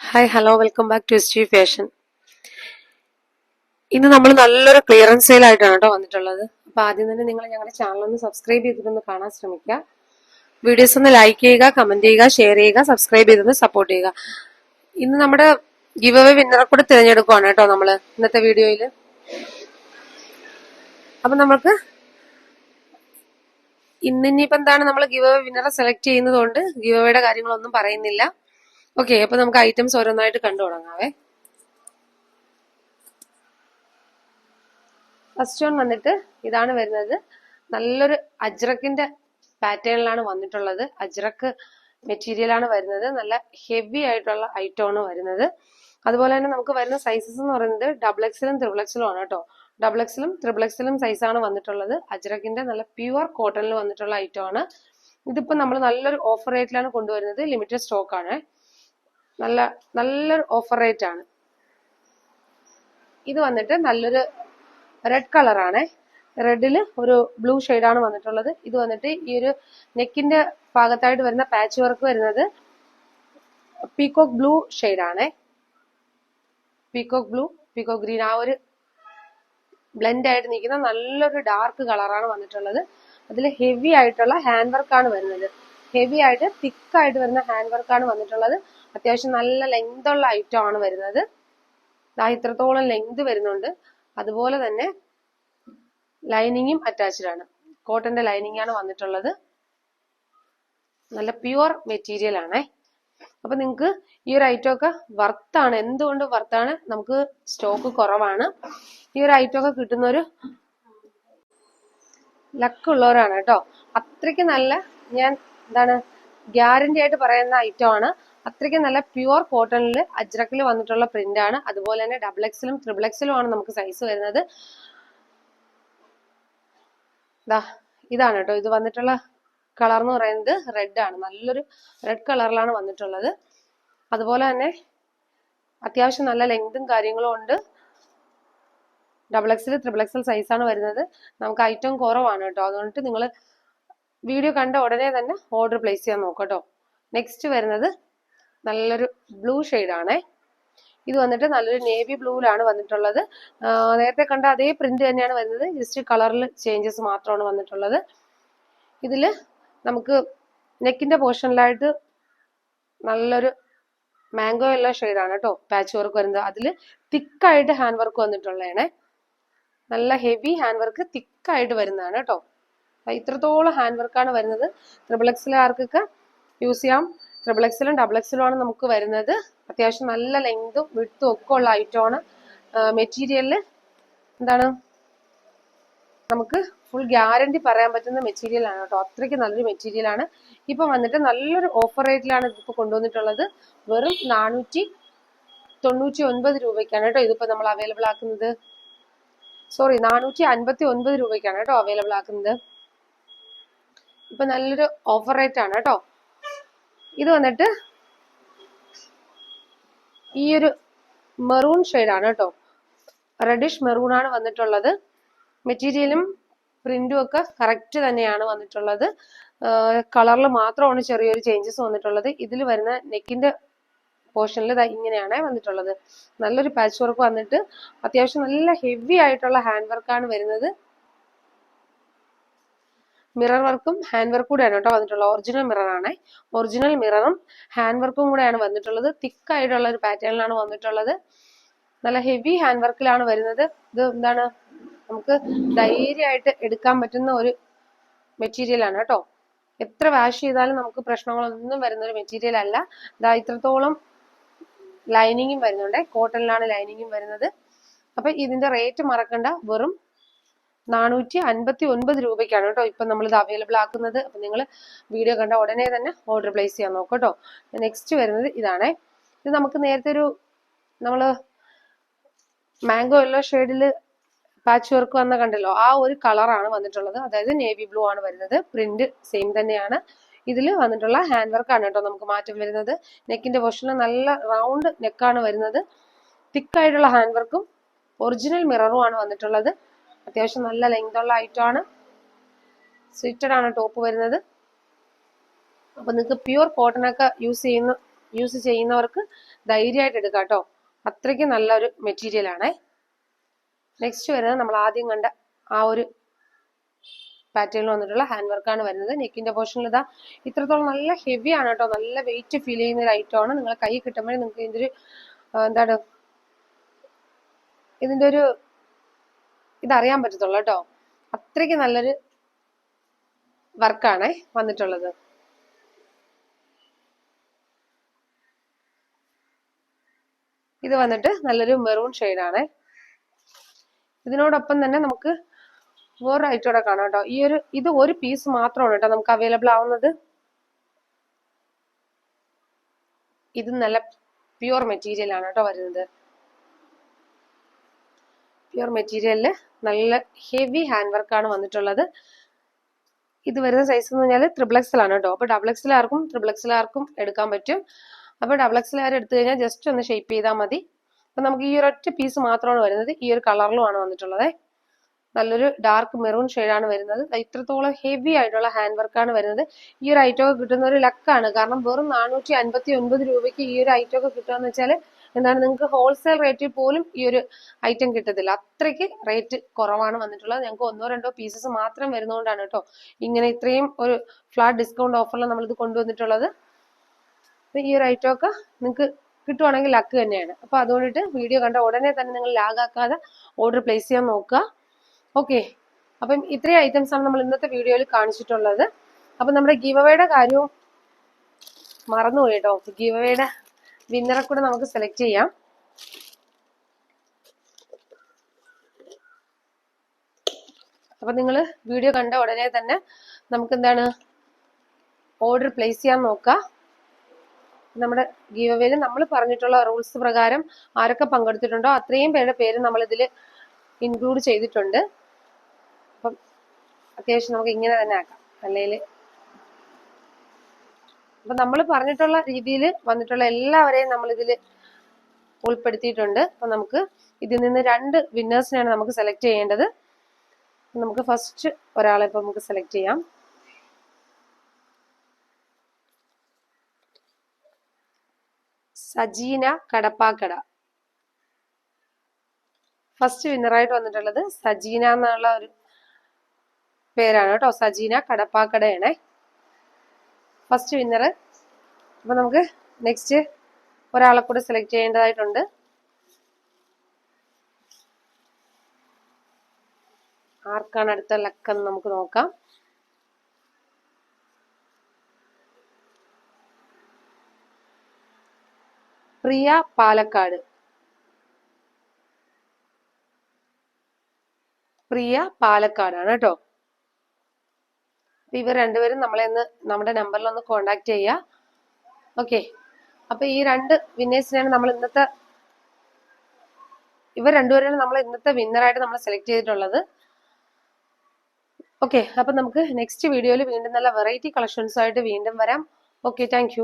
Hi hello welcome back to G fashion ഇന്ന് നമ്മൾ നല്ലൊരു ക്ലിയറൻസ് സെയിൽ ആയിട്ടാണ് കേട്ടോ വന്നിട്ടുള്ളത്. അപ്പോൾ ആദ്യം തന്നെ നിങ്ങൾ ഞങ്ങളുടെ ചാനൽ ഒന്ന് സബ്സ്ക്രൈബ് ചെയ്തിട്ടൊന്ന് കാണാൻ ശ്രമിക്കുക. വീഡിയോസ് ഒന്ന് ലൈക്ക് ചെയ്യുക കമന്റ് ചെയ്യുക ഷെയർ ചെയ്യുക സബ്സ്ക്രൈബ് ചെയ്തൊന്ന് സപ്പോർട്ട് ചെയ്യുക. ഇന്ന് നമ്മുടെ ഗിവ് അവേ വിന്നറെ കൂടെ തിരഞ്ഞെടുക്കുവാണ് കേട്ടോ നമ്മൾ ഇന്നത്തെ വീഡിയോയിൽ അപ്പൊ നമുക്ക് ഇന്ന് എന്താണ് നമ്മൾ ഗിവ് അവേ വിന്നറെ സെലക്ട് ചെയ്യുന്നതുകൊണ്ട് ഗിവ് അവയുടെ കാര്യങ്ങളൊന്നും പറയുന്നില്ല. ഓക്കെ അപ്പൊ നമുക്ക് ഐറ്റംസ് ഓരോന്നായിട്ട് കണ്ടു തുടങ്ങാവേ. ഫസ്റ്റ് വൺ വന്നിട്ട് ഇതാണ് വരുന്നത്. നല്ലൊരു അജ്രക്കിന്റെ പാറ്റേണിലാണ് വന്നിട്ടുള്ളത്. അജ്രക്ക് മെറ്റീരിയൽ ആണ് വരുന്നത്. നല്ല ഹെവി ആയിട്ടുള്ള ഐറ്റമാണ് ആണ് വരുന്നത്. അതുപോലെ തന്നെ നമുക്ക് വരുന്ന സൈസസ് എന്ന് പറയുന്നത് ഡബിൾ എക്സിലും ത്രിബിൾ എക്സിലും ആണ് കേട്ടോ. ഡബിൾ എക്സിലും ത്രിബിൾ എക്സിലും സൈസാണ് വന്നിട്ടുള്ളത്. അജ്രക്കിന്റെ നല്ല പ്യുവർ കോട്ടണിൽ വന്നിട്ടുള്ള ഐറ്റമാണ് ആണ്. ഇതിപ്പോ നമ്മൾ നല്ലൊരു ഓഫർ റേറ്റിലാണ് കൊണ്ടുവരുന്നത്. ലിമിറ്റഡ് സ്റ്റോക്ക് ആണ്. നല്ല നല്ലൊരു ഓഫർ റേറ്റ് ആണ്. ഇത് വന്നിട്ട് നല്ലൊരു റെഡ് കളറാണ് റെഡിൽ ഒരു ബ്ലൂ ആണ് വന്നിട്ടുള്ളത്. ഇത് വന്നിട്ട് ഈ ഒരു നെക്കിന്റെ ഭാഗത്തായിട്ട് വരുന്ന പാച്ച് വർക്ക് വരുന്നത് പീകോക്ക് ബ്ലൂ ആണ്. പീകോക്ക് ബ്ലൂ പീകോക്ക് ഗ്രീൻ ആ ഒരു ബ്ലെൻഡ് ആയിട്ട് നിൽക്കുന്ന നല്ലൊരു ഡാർക്ക് കളറാണ് വന്നിട്ടുള്ളത്. അതിൽ ഹെവി ആയിട്ടുള്ള ഹാൻഡ് വർക്കാണ് വരുന്നത്. ഹെവി ആയിട്ട് തിക്കായിട്ട് വരുന്ന ഹാൻഡ് വർക്കാണ് വന്നിട്ടുള്ളത്. അത്യാവശ്യം നല്ല ലെങ്ത് ഉള്ള ഐറ്റം ആണ് വരുന്നത്. ദാ ഇത്രത്തോളം ലെങ്ത് വരുന്നുണ്ട്. അതുപോലെ തന്നെ ലൈനിങ്ങും അറ്റാച്ച്ഡ് ആണ്. കോട്ടന്റെ ലൈനിങ് ആണ് വന്നിട്ടുള്ളത്. നല്ല പ്യുവർ മെറ്റീരിയൽ ആണേ. അപ്പൊ നിങ്ങൾക്ക് ഈ ഒരു ഐറ്റം ഒക്കെ വർത്താണ് എന്തുകൊണ്ട് വർത്താണ് നമുക്ക് സ്റ്റോക്ക് കുറവാണ്. ഈ ഒരു ഐറ്റം ഒക്കെ കിട്ടുന്ന ഒരു ലക്ക് ഉള്ളവരാണ് കേട്ടോ. അത്രയ്ക്ക് നല്ല ഞാൻ എന്താണ് ഗ്യാരണ്ടി ആയിട്ട് പറയുന്ന ഐറ്റം ആണ്. അത്രയ്ക്ക് നല്ല പ്യുവർ കോട്ടണിൽ അജ്രക്കിൽ വന്നിട്ടുള്ള പ്രിന്റ് ആണ്. അതുപോലെ തന്നെ ഡബിൾ എക്സിലും ത്രിബിൾ എക്സിലും ആണ് നമുക്ക് സൈസ് വരുന്നത്. ഇതാണ് കേട്ടോ. ഇത് വന്നിട്ടുള്ള കളർ എന്ന് പറയുന്നത് റെഡ് ആണ്. നല്ലൊരു റെഡ് കളറിലാണ് വന്നിട്ടുള്ളത്. അതുപോലെ തന്നെ അത്യാവശ്യം നല്ല ലെങ്തും കാര്യങ്ങളും ഉണ്ട്. ഡബിൾ എക്സിൽ ത്രിബിൾ എക്സൽ സൈസാണ് വരുന്നത്. നമുക്ക് ഐറ്റം കുറവാണ് കേട്ടോ. അതുകൊണ്ട് നിങ്ങൾ വീഡിയോ കണ്ട ഉടനെ തന്നെ ഓർഡർ പ്ലേസ് ചെയ്യാൻ നോക്കട്ടോ നെക്സ്റ്റ് വരുന്നത് നല്ലൊരു ബ്ലൂ ആണേ ഇത് വന്നിട്ട് നല്ലൊരു നേവി ബ്ലൂവിലാണ് വന്നിട്ടുള്ളത്. നേരത്തെ കണ്ട അതേ പ്രിന്റ് തന്നെയാണ് വരുന്നത്. ജസ്റ്റ് കളറിൽ ചേഞ്ചസ് മാത്രമാണ് വന്നിട്ടുള്ളത്. ഇതിൽ നമുക്ക് നെക്കിന്റെ പോർഷനിലായിട്ട് നല്ലൊരു മാംഗോ ഉള്ള ആണ് കേട്ടോ പാച്ച് വർക്ക് വരുന്നത്. അതിൽ തിക്കായിട്ട് ഹാൻഡ് വർക്ക് വന്നിട്ടുള്ളതാണ്. നല്ല ഹെവി ഹാൻഡ് വർക്ക് തിക്കായിട്ട് വരുന്നതാണ് കേട്ടോ. ഇത്രത്തോളം ഹാൻഡ് വർക്കാണ് വരുന്നത്. ത്രിബിൾ എക്സിലാർക്കൊക്കെ യൂസ് ചെയ്യാം. ത്രിബിൾ എക്സിലും ഡബിൾ എക്സിലും ആണ് നമുക്ക് വരുന്നത്. അത്യാവശ്യം നല്ല ലെങ്തും വിട്ടും ഒക്കെ ഉള്ള ഐറ്റമാണ് മെറ്റീരിയലിൽ എന്താണ്? നമുക്ക് ഫുൾ ഗ്യാരണ്ടി പറയാൻ പറ്റുന്ന മെറ്റീരിയൽ ആണ് കേട്ടോ. അത്രയ്ക്ക് നല്ലൊരു മെറ്റീരിയൽ ആണ്. ഇപ്പൊ വന്നിട്ട് നല്ലൊരു ഓഫർ റേറ്റിലാണ് ഇതിപ്പോ കൊണ്ടുവന്നിട്ടുള്ളത്. വെറും നാനൂറ്റി തൊണ്ണൂറ്റി ഒൻപത് രൂപയ്ക്കാണ് കേട്ടോ ഇതിപ്പോ നമ്മൾ അവൈലബിൾ ആക്കുന്നത്. സോറി നാനൂറ്റി അൻപത്തി ഒൻപത് രൂപയ്ക്കാണ് കേട്ടോ അവൈലബിൾ ആക്കുന്നത്. ഇപ്പൊ നല്ലൊരു ഓഫർ റേറ്റ് ആണ് കേട്ടോ. ഇത് വന്നിട്ട് ഈ ഒരു മെറൂൺ ആണ് കേട്ടോ. റെഡിഷ് മെറൂൺ ആണ് വന്നിട്ടുള്ളത്. മെറ്റീരിയലും പ്രിന്റും ഒക്കെ കറക്റ്റ് തന്നെയാണ് വന്നിട്ടുള്ളത്. കളറിൽ മാത്രമാണ് ചെറിയൊരു ചേഞ്ചസ് വന്നിട്ടുള്ളത്. ഇതിൽ വരുന്ന നെക്കിന്റെ പോർഷനിൽ ഇങ്ങനെയാണ് വന്നിട്ടുള്ളത്. നല്ലൊരു പാച്ച് വർക്ക് വന്നിട്ട് അത്യാവശ്യം നല്ല ഹെവി ആയിട്ടുള്ള ഹാൻഡ് വർക്കാണ് വരുന്നത്. മിറർ വർക്കും ഹാൻഡ് വർക്കും കൂടെയാണ് കേട്ടോ വന്നിട്ടുള്ളത്. ഒറിജിനൽ മിറർ ആണ്. ഒറിജിനൽ മിററും ഹാൻഡ് വർക്കും കൂടെയാണ് വന്നിട്ടുള്ളത്. തിക്ക് ആയിട്ടുള്ള ഒരു പാറ്റേണിലാണ് വന്നിട്ടുള്ളത്. നല്ല ഹെവി ഹാൻഡ് വർക്കിലാണ് വരുന്നത്. ഇത് എന്താണ്? നമുക്ക് ധൈര്യമായിട്ട് എടുക്കാൻ പറ്റുന്ന ഒരു മെറ്റീരിയൽ ആണ് കേട്ടോ. എത്ര വാഷ് ചെയ്താലും നമുക്ക് പ്രശ്നങ്ങളൊന്നും വരുന്ന ഒരു മെറ്റീരിയൽ അല്ല. ഇതാ ഇത്രത്തോളം ലൈനിങ്ങും വരുന്നുണ്ട്. കോട്ടണിലാണ് ലൈനിങ്ങും വരുന്നത്. അപ്പൊ ഇതിന്റെ റേറ്റ് മറക്കണ്ട. വെറും നാനൂറ്റി അൻപത്തി ഒൻപത് രൂപയ്ക്കാണ് കേട്ടോ ഇപ്പൊ നമ്മളിത് അവൈലബിൾ ആക്കുന്നത്. അപ്പൊ നിങ്ങൾ വീഡിയോ കണ്ട ഉടനെ തന്നെ ഓർഡർ പ്ലേസ് ചെയ്യാൻ നോക്കാം കേട്ടോ. നെക്സ്റ്റ് വരുന്നത് ഇതാണേ. ഇത് നമുക്ക് നേരത്തെ ഒരു നമ്മൾ മാംഗോ യെല്ലോ ഷെയ്ഡിൽ പാച്ച് വർക്ക് വന്ന കണ്ടല്ലോ ആ ഒരു കളറാണ് വന്നിട്ടുള്ളത്. അതായത് നേവി ബ്ലൂ ആണ് വരുന്നത്. പ്രിന്റ് സെയിം തന്നെയാണ്. ഇതിൽ വന്നിട്ടുള്ള ഹാൻഡ് വർക്ക് ആണ് കേട്ടോ നമുക്ക് മാറ്റം വരുന്നത്. നെക്കിന്റെ പൊഷനിൽ നല്ല റൗണ്ട് നെക്കാണ് വരുന്നത്. തിക്കായിട്ടുള്ള ഹാൻഡ് വർക്കും ഒറിജിനൽ മിററും ആണ് വന്നിട്ടുള്ളത്. അത്യാവശ്യം നല്ല ലെങ്ത് ഉള്ള ഐറ്റം ആണ്. സ്വിറ്റഡ് ആണ് ടോപ്പ് വരുന്നത്. അപ്പൊ നിങ്ങൾക്ക് പ്യുവർ കോട്ടൺ ഒക്കെ യൂസ് ചെയ്യുന്ന യൂസ് ചെയ്യുന്നവർക്ക് ധൈര്യമായിട്ട് എടുക്കാം കേട്ടോ. അത്രയ്ക്ക് നല്ലൊരു മെറ്റീരിയൽ ആണേ. നെക്സ്റ്റ് വരുന്നത് നമ്മൾ ആദ്യം കണ്ട ആ ഒരു പാറ്റേൺ വന്നിട്ടുള്ള ഹാൻഡ് വർക്കാണ് വരുന്നത്. നെക്കിന്റെ പോർഷനിൽ ഇതാ ഇത്രത്തോളം നല്ല ഹെവി ആണ് കേട്ടോ. നല്ല വെയിറ്റ് ഫീൽ ചെയ്യുന്ന ഒരു ഐറ്റം ആണ്. നിങ്ങളെ കൈ കിട്ടുമ്പോഴേ നിങ്ങൾക്ക് ഇതിന്റെ ഒരു എന്താണ്? ഇതിന്റെ ഒരു ഇതറിയാൻ പറ്റത്തുള്ളൂ കേട്ടോ. അത്രയ്ക്ക് നല്ലൊരു വർക്കാണ് വന്നിട്ടുള്ളത്. ഇത് വന്നിട്ട് നല്ലൊരു മെറൂൺ ആണ് ഇതിനോടൊപ്പം തന്നെ നമുക്ക് വേറൊരു ഐറ്റം കൂടെ കാണാം കേട്ടോ. ഈ ഒരു ഇത് ഒരു പീസ് മാത്രമാണ് കേട്ടോ നമുക്ക് അവൈലബിൾ ആവുന്നത്. ഇത് നല്ല പ്യുവർ മെറ്റീരിയൽ ആണ് കേട്ടോ വരുന്നത്. പ്യുവർ മെറ്റീരിയലിൽ നല്ല ഹെവി ഹാൻഡ് വർക്കാണ് വന്നിട്ടുള്ളത്. ഇത് വരുന്ന സൈസ് എന്ന് പറഞ്ഞാൽ ആണ് കേട്ടോ അപ്പൊ ഡബിൾ എക്സൽ ആർക്കും ത്രിബിൾ ആർക്കും എടുക്കാൻ പറ്റും. അപ്പൊ ഡബിൾ എക്സൽ ആർ എടുത്തു കഴിഞ്ഞാൽ ജസ്റ്റ് ഒന്ന് ഷേപ്പ് ചെയ്താൽ മതി. അപ്പൊ നമുക്ക് ഈ ഒരൊറ്റ പീസ് മാത്രമാണ് വരുന്നത്. ഈ ഒരു കളറിലുമാണ് വന്നിട്ടുള്ളത്. നല്ലൊരു ഡാർക്ക് മെറൂൺ ആണ് വരുന്നത്. ഇത്രത്തോളം ഹെവി ആയിട്ടുള്ള ഹാൻഡ് വർക്കാണ് വരുന്നത്. ഈ ഒരു ഐറ്റം കിട്ടുന്ന ഒരു ലക്കാണ് കാരണം വെറും നാനൂറ്റി അൻപത്തി ഒൻപത് രൂപയ്ക്ക് ഈ ഒരു ഐറ്റം കിട്ടുക എന്ന് വെച്ചാൽ എന്താണ് നിങ്ങൾക്ക് ഹോൾസെയിൽ റേറ്റിൽ പോലും ഈ ഒരു ഐറ്റം കിട്ടത്തില്ല. അത്രയ്ക്ക് റേറ്റ് കുറവാണ് വന്നിട്ടുള്ളത്. ഞങ്ങൾക്ക് ഒന്നോ രണ്ടോ പീസസ് മാത്രം വരുന്നതുകൊണ്ടാണ് കേട്ടോ ഇങ്ങനെ ഇത്രയും ഒരു ഫ്ലാറ്റ് ഡിസ്കൗണ്ട് ഓഫറിൽ നമ്മളിത് കൊണ്ടുവന്നിട്ടുള്ളത്. ഈ ഒരു ഐറ്റം ഒക്കെ നിങ്ങൾക്ക് കിട്ടുവാണെങ്കിൽ ലക്ക് തന്നെയാണ്. അപ്പൊ അതുകൊണ്ടിട്ട് വീഡിയോ കണ്ട ഉടനെ തന്നെ നിങ്ങൾ ലാഗാക്കാതെ ഓർഡർ പ്ലേസ് ചെയ്യാൻ നോക്കുക. ഓക്കെ അപ്പം ഇത്രയും ഐറ്റംസ് ആണ് നമ്മൾ ഇന്നത്തെ വീഡിയോയിൽ കാണിച്ചിട്ടുള്ളത്. അപ്പം നമ്മുടെ ഗീവവയുടെ കാര്യവും മറന്നുപോയി കേട്ടോ ഗീവ് അവയുടെ വിന്നറെ കൂടെ നമുക്ക് സെലക്ട് ചെയ്യാം. അപ്പൊ നിങ്ങൾ വീഡിയോ കണ്ട ഉടനെ തന്നെ നമുക്ക് എന്താണ്? ഓർഡർ പ്ലേസ് ചെയ്യാൻ നോക്കുക നമ്മുടെ ഗീവ് നമ്മൾ പറഞ്ഞിട്ടുള്ള റൂൾസ് പ്രകാരം ആരൊക്കെ പങ്കെടുത്തിട്ടുണ്ടോ അത്രയും പേരുടെ പേര് നമ്മൾ ഇതിൽ ഇൻക്ലൂഡ് ചെയ്തിട്ടുണ്ട്. അപ്പം അത്യാവശ്യം നമുക്ക് ഇങ്ങനെ തന്നെ ആക്കാം. അല്ലെങ്കിൽ അപ്പൊ നമ്മൾ പറഞ്ഞിട്ടുള്ള രീതിയിൽ വന്നിട്ടുള്ള എല്ലാവരെയും നമ്മൾ ഇതിൽ ഉൾപ്പെടുത്തിയിട്ടുണ്ട്. അപ്പൊ നമുക്ക് ഇതിൽ നിന്ന് രണ്ട് വിന്നേഴ്സിനെയാണ് നമുക്ക് സെലക്ട് ചെയ്യേണ്ടത്. നമുക്ക് ഫസ്റ്റ് ഒരാളെ ഇപ്പൊ നമുക്ക് സെലക്ട് ചെയ്യാം. സജീന കടപ്പാക്കട. ഫസ്റ്റ് വിന്നറായിട്ട് വന്നിട്ടുള്ളത് സജീന എന്നുള്ള ഒരു പേരാണ് കേട്ടോ. സജീന കടപ്പാക്കടയാണേ. ഫസ്റ്റ് വിന്നർ അപ്പൊ നമുക്ക് നെക്സ്റ്റ് ഒരാളെ കൂടെ സെലക്ട് ചെയ്യേണ്ടതായിട്ടുണ്ട്. ആർക്കാണ് അടുത്ത ലക്കെന്ന് നമുക്ക് നോക്കാം. പ്രിയ പാലക്കാട്. പ്രിയ പാലക്കാടാണ് കേട്ടോ. അപ്പൊ ഇവർ രണ്ടുപേരും നമ്മളെ ഒന്ന് നമ്മുടെ നമ്പറിൽ ഒന്ന് കോണ്ടാക്ട് ചെയ്യുക ഓക്കെ അപ്പൊ ഈ രണ്ട് വിന്നേഴ്സിനെയാണ് നമ്മൾ ഇന്നത്തെ ഇവർ രണ്ടുപേരെയാണ് നമ്മൾ ഇന്നത്തെ വിന്നറായിട്ട് നമ്മൾ സെലക്ട് ചെയ്തിട്ടുള്ളത്. ഓക്കെ അപ്പൊ നമുക്ക് നെക്സ്റ്റ് വീഡിയോയിൽ വീണ്ടും നല്ല വെറൈറ്റി കളക്ഷൻസ് ആയിട്ട് വീണ്ടും വരാം. Okay thank